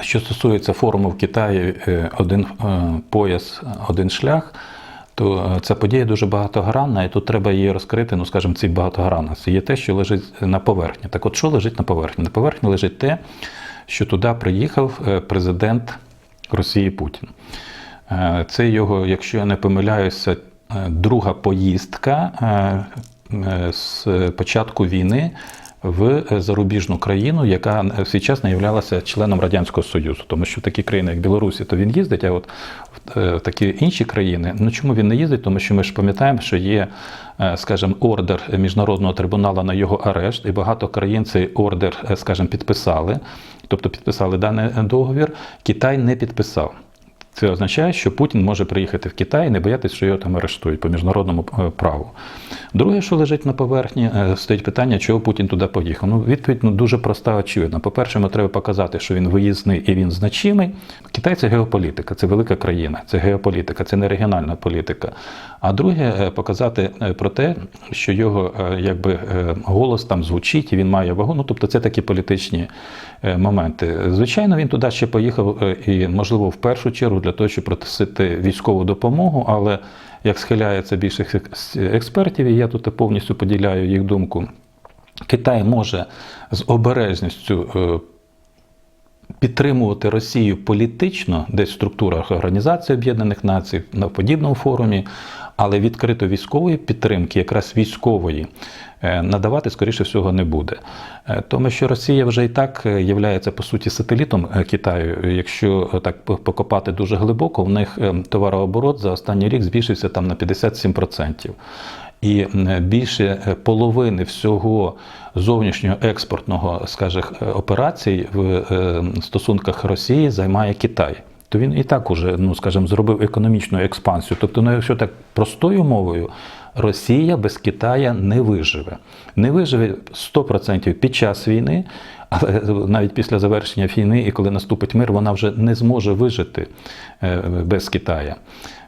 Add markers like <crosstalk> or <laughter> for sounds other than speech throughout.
Що стосується форуму в Китаї е, один е, пояс, один шлях, то е, ця подія дуже багатогранна, і тут треба її розкрити, ну скажімо, ці багатогранності. Є те, що лежить на поверхні. Так от, що лежить на поверхні? На поверхні лежить те, що туди приїхав президент Росії Путін. Це його, якщо я не помиляюся, друга поїздка з початку війни в зарубіжну країну, яка в свій час не являлася членом Радянського Союзу. Тому що такі країни, як Білорусі, то він їздить, а от в е, такі інші країни, ну чому він не їздить? Тому що ми ж пам'ятаємо, що є, е, скажімо, ордер міжнародного трибуналу на його арешт, і багато країн цей ордер, е, скажімо, підписали, тобто підписали даний договір. Китай не підписав. Це означає, що Путін може приїхати в Китай і не боятися, що його там арештують по міжнародному е, праву. Друге, що лежить на поверхні, е, стоїть питання, чого Путін туди поїхав. Ну, відповідь ну, дуже проста, очевидна. По-перше, йому треба показати, що він виїзний і він значимий. Китай це геополітика, це велика країна, це геополітика, це не регіональна політика. А друге, е, показати про те, що його якби, голос там звучить і він має вагу. Ну, тобто це такі політичні моменти. Звичайно, він туди ще поїхав і, можливо, в першу чергу для того, щоб просити військову допомогу, але як схиляється більшість експертів, і я тут повністю поділяю їх думку, Китай може з обережністю е, підтримувати Росію політично, десь в структурах Організації Об'єднаних Націй, на подібному форумі, але відкрито військової підтримки, якраз військової, е, надавати, скоріше всього, не буде. Е, Тому що Росія вже і так є по суті сателітом е, Китаю. Якщо е, так покопати дуже глибоко, в них е, товарооборот за останній рік збільшився там на 57%. І більше е, половини всього зовнішнього експортного, скажімо, е, операцій в е, стосунках Росії займає Китай. То він і так уже, ну скажімо, зробив економічну експансію. Тобто, ну, якщо так простою мовою, Росія без Китая не виживе. Не виживе 100% під час війни, але навіть після завершення війни, і коли наступить мир, вона вже не зможе вижити е, без Китая.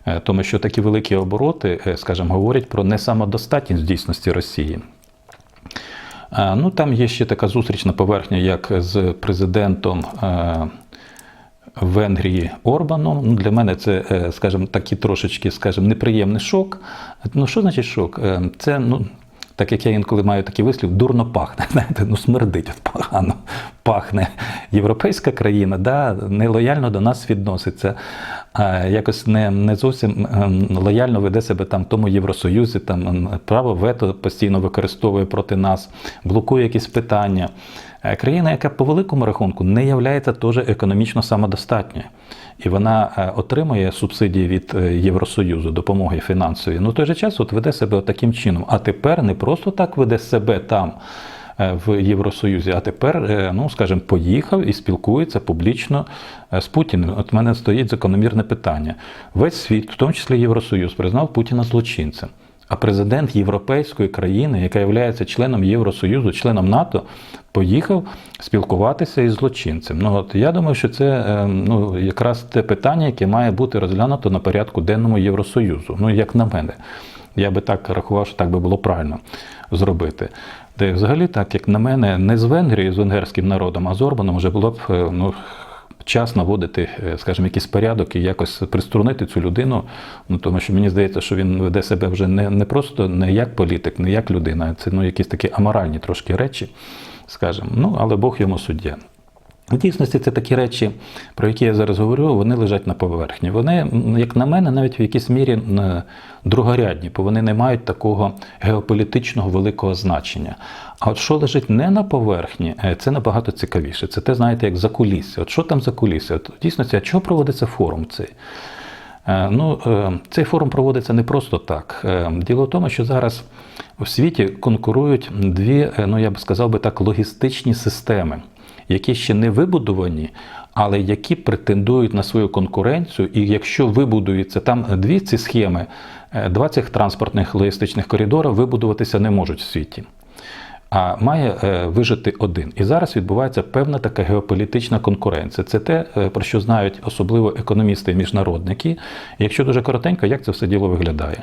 Е, Тому що такі великі обороти, е, скажімо, говорять про несамодостатність дійсності Росії. Ну, там є ще така зустрічна поверхня, як з президентом Венгрії Орбаном. Ну, для мене це, е, скажімо, такий трошечки, скажімо, неприємний шок. Ну, що значить шок? Е, Це, ну, так як я інколи маю такий вислів, дурно пахне. <laughs> Знаєте, ну смердить от погано пахне. Європейська країна да, нелояльно до нас відноситься, а якось не, не зовсім ем, лояльно веде себе там тому Євросоюзі, там ем, право вето постійно використовує проти нас, блокує якісь питання. Е, Країна, яка по великому рахунку не є теж економічно самодостатньою. І вона е, отримує субсидії від е, Євросоюзу, допомоги фінансової. Ну, той же час от веде себе таким чином. А тепер не просто так веде себе там в Євросоюзі, а тепер, ну скажімо, поїхав і спілкується публічно з Путіним. От в мене стоїть закономірне питання. Весь світ, в тому числі Євросоюз, признав Путіна злочинцем. А президент європейської країни, яка є членом Євросоюзу, членом НАТО, поїхав спілкуватися із злочинцем. Ну от я думаю, що це е, ну якраз те питання, яке має бути розглянуто на порядку денному Євросоюзу. Ну як на мене, я би так рахував, що так би було правильно зробити. Де взагалі, так як на мене, не з Венгрією, з венгерським народом, а з Орбаном вже було б е, ну. Час наводити, е, скажімо, якийсь порядок і якось приструнити цю людину. Ну тому що мені здається, що він веде себе вже не, не просто не як політик, не як людина, це ну якісь такі аморальні трошки речі, скажімо. Ну але Бог йому суддя. В дійсності це такі речі, про які я зараз говорю, вони лежать на поверхні. Вони, як на мене, навіть в якійсь мірі другорядні, бо вони не мають такого геополітичного великого значення. А от що лежить не на поверхні, е, це набагато цікавіше. Це те, знаєте, як за кулісся. От що там за кулісся? От, в дійсності, а чого проводиться форум цей? Е, Ну, е, цей форум проводиться не просто так. Е, Діло в тому, що зараз у світі конкурують дві, е, ну я б сказав би так, логістичні системи, які ще не вибудовані, але які претендують на свою конкуренцію. І якщо вибудується там дві ці схеми, е, два цих транспортних логістичних коридори вибудуватися не можуть в світі а має е, вижити один. І зараз відбувається певна така геополітична конкуренція. Це те, е, про що знають особливо економісти і міжнародники. Якщо дуже коротенько, як це все діло виглядає?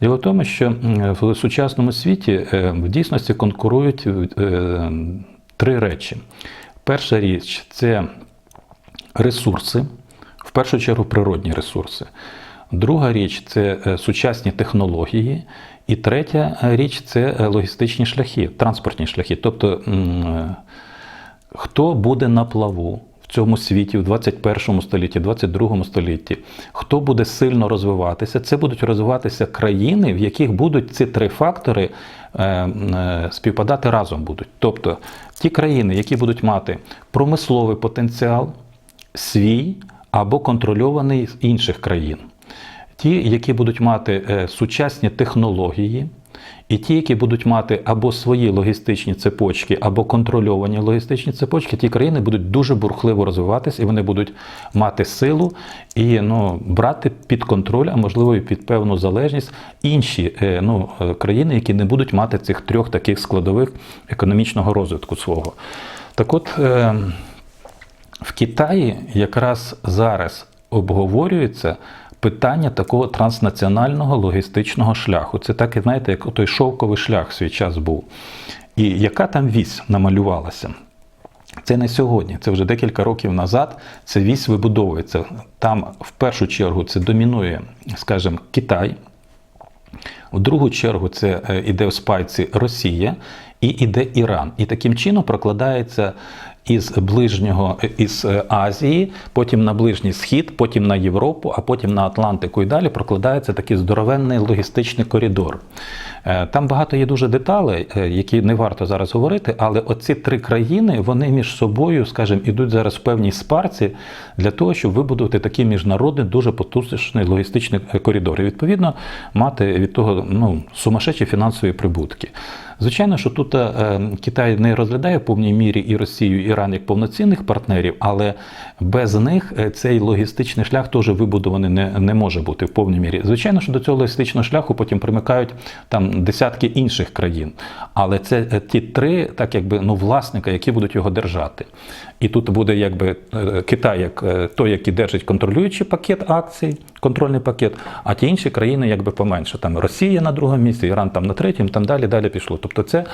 Діло в тому, що в сучасному світі в дійсності конкурують три речі. Перша річ це ресурси, в першу чергу природні ресурси. Друга річ це е, сучасні технології. І третя річ це е, логістичні шляхи, транспортні шляхи. Тобто, е, хто буде на плаву в цьому світі в 21 столітті, 22 столітті, хто буде сильно розвиватися, це будуть розвиватися країни, в яких будуть ці три фактори співпадати разом будуть. Тобто ті країни, які будуть мати промисловий потенціал, свій або контрольований з інших країн. Ті, які будуть мати е, сучасні технології, і ті, які будуть мати або свої логістичні цепочки, або контрольовані логістичні цепочки, ті країни будуть дуже бурхливо розвиватися, і вони будуть мати силу і ну, брати під контроль, а можливо і під певну залежність інші е, ну, е, країни, які не будуть мати цих трьох таких складових економічного розвитку свого. Так от. е, в Китаї якраз зараз обговорюється питання такого транснаціонального логістичного шляху. Це так, знаєте, як той шовковий шлях в свій час був. І яка там вісь намалювалася? Це не сьогодні, це вже декілька років назад. Це вісь вибудовується. Там в першу чергу це домінує, скажімо, Китай. У другу чергу це е, іде в спайці Росія і іде Іран. І таким чином прокладається із ближнього із е, Азії, потім на ближній схід, потім на Європу, а потім на Атлантику і далі прокладається такий здоровенний логістичний коридор. Е, Там багато є дуже деталей, е, які не варто зараз говорити, але оці три країни вони між собою, скажімо, ідуть зараз в певній спарці для того, щоб вибудувати такий міжнародний, дуже потужний логістичний коридор. І відповідно мати від того ну, сумасшедші фінансові прибутки. Звичайно, що тут е, Китай не розглядає в повній мірі і Росію, і Іран як повноцінних партнерів, але без них е, цей логістичний шлях теж вибудований не, не може бути в повній мірі. Звичайно, що до цього логістичного шляху потім примикають там десятки інших країн. Але це е, ті три, так якби ну, власника, які будуть його держати. І тут буде якби е, Китай як е, той, який держить контролюючий пакет акцій, контрольний пакет, а ті інші країни якби поменше. Там Росія на другому місці, Іран там на третьому, там далі далі пішло. Тобто це,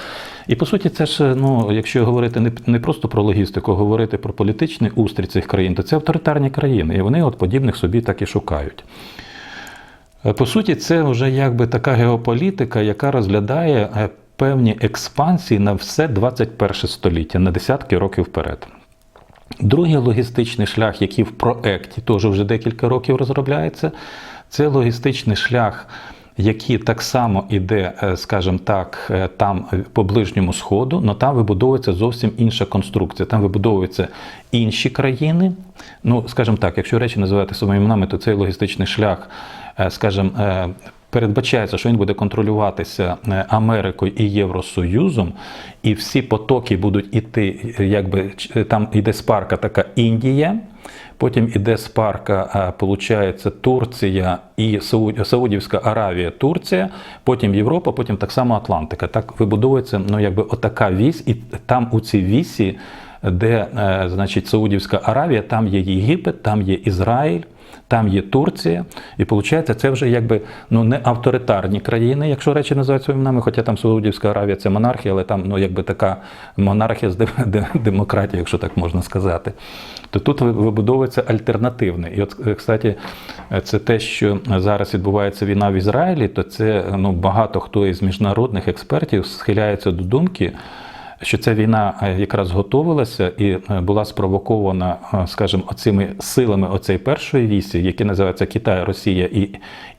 і по суті, це ж, ну, якщо говорити не, не просто про логістику, а говорити про політичний устрій цих країн, то це авторитарні країни, і вони от подібних собі так і шукають. Е, По суті, це вже якби така геополітика, яка розглядає е, певні експансії на все 21 століття, на десятки років вперед. Другий логістичний шлях, який в проекті теж вже декілька років розробляється, це логістичний шлях, який так само іде, е, скажімо так, е, там е, по ближньому сходу, але там вибудовується зовсім інша конструкція. Там вибудовуються інші країни. Ну, скажімо так, якщо речі називати своїми іменами, то цей логістичний шлях, скажімо, Передбачається, що він буде контролюватися е, Америкою і Євросоюзом, і всі потоки будуть іти, е, якби там іде спарка така Індія, потім іде спарка, виходить, Турція і Сауд- Саудівська Аравія, Турція, потім Європа, потім так само Атлантика. Так вибудовується ну, якби отака вісь, і там у цій вісі, де е, значить, Саудівська Аравія, там є Єгипет, там є Ізраїль. Там є Турція, і виходить, це вже якби ну не авторитарні країни, якщо речі називають своїми іменами, хоча там Саудівська Аравія це монархія, але там ну якби така монархія з дем- демократією, якщо так можна сказати. То тут вибудовується альтернативне. І от, е, кстати, це те, що зараз відбувається війна в Ізраїлі, то це ну багато хто із міжнародних експертів схиляється до думки що ця війна е, якраз готувалася і е, була спровокована, е, скажімо, оцими силами оцеї першої вісі, які називаються Китай, Росія і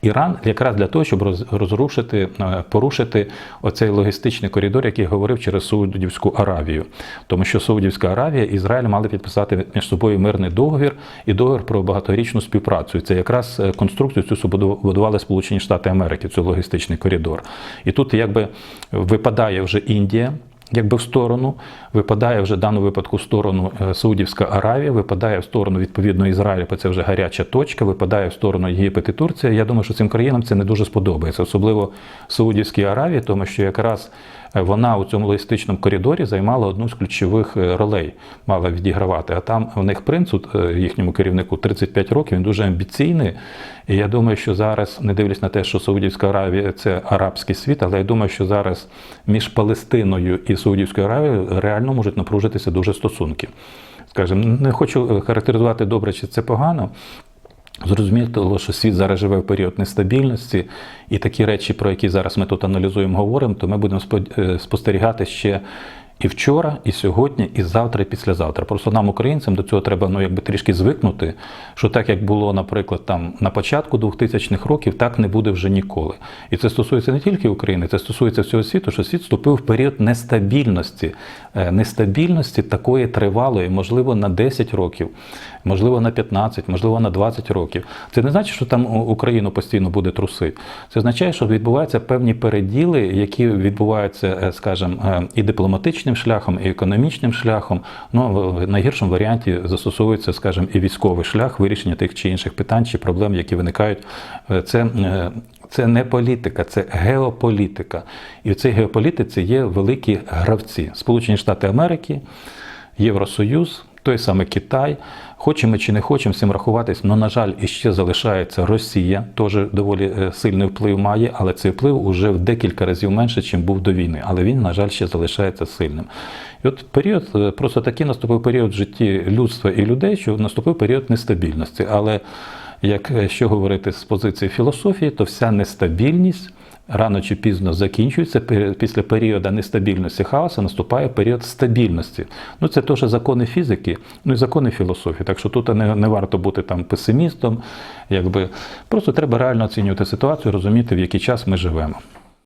Іран, якраз для того, щоб роз- розрушити, порушити оцей логістичний коридор, який говорив через Саудівську Аравію. Тому що Саудівська Аравія і Ізраїль мали підписати між собою мирний договір і договір про багаторічну співпрацю. Це якраз конструкцію цю будували Сполучені Штати Америки, цей логістичний коридор. І тут якби випадає вже Індія якби в сторону, випадає вже в даному випадку в сторону е, Саудівська Аравія, випадає в сторону відповідно Ізраїлю, бо це вже гаряча точка, випадає в сторону Єгипет і Турція. Я думаю, що цим країнам це не дуже сподобається, особливо Саудівській Аравії, тому що якраз е, вона у цьому логістичному коридорі займала одну з ключових е, ролей, мала відігравати. А там в них принц, їхньому керівнику 35 років, він дуже амбіційний. І я думаю, що зараз, не дивлячись на те, що Саудівська Аравія це арабський світ, але я думаю, що зараз між Палестиною і Саудівською Аравією реально можуть напружитися дуже стосунки. скажімо, не хочу характеризувати добре, чи це погано. Зрозуміло, що світ зараз живе в період нестабільності, і такі речі, про які зараз ми тут аналізуємо, говоримо, то ми будемо е, спостерігати ще і вчора, і сьогодні, і завтра, і післязавтра. Просто нам, українцям, до цього треба ну, якби трішки звикнути, що так як було, наприклад, там на початку 2000-х років, так не буде вже ніколи. І це стосується не тільки України, це стосується всього світу, що світ вступив в період нестабільності, Е, нестабільності такої тривалої, можливо, на 10 років, можливо, на 15, можливо, на 20 років. Це не значить, що там Україну постійно буде трусити. Це означає, що відбуваються певні переділи, які відбуваються, е, скажімо, е, і дипломатичним шляхом, і економічним шляхом. Ну, в найгіршому варіанті застосовується, скажімо, і військовий шлях вирішення тих чи інших питань чи проблем, які виникають. Е, Це е, це не політика, це геополітика. І в цій геополітиці є великі гравці: Сполучені Штати Америки, Євросоюз, той самий Китай. Хочемо чи не хочемо з цим рахуватись, але, на жаль, іще залишається Росія, теж доволі е, сильний вплив має, але цей вплив уже в декілька разів менше, ніж був до війни. Але він, на жаль, ще залишається сильним. І от період, е, просто такий наступив період в житті людства і людей, що наступив період нестабільності. Але як е, говорити з позиції філософії, то вся нестабільність рано чи пізно закінчується. Після періоду нестабільності хаосу наступає період стабільності. Ну це теж закони фізики, ну і закони філософії. Так що тут не, не варто бути там песимістом. Якби просто треба реально оцінювати ситуацію, розуміти, в який час ми живемо.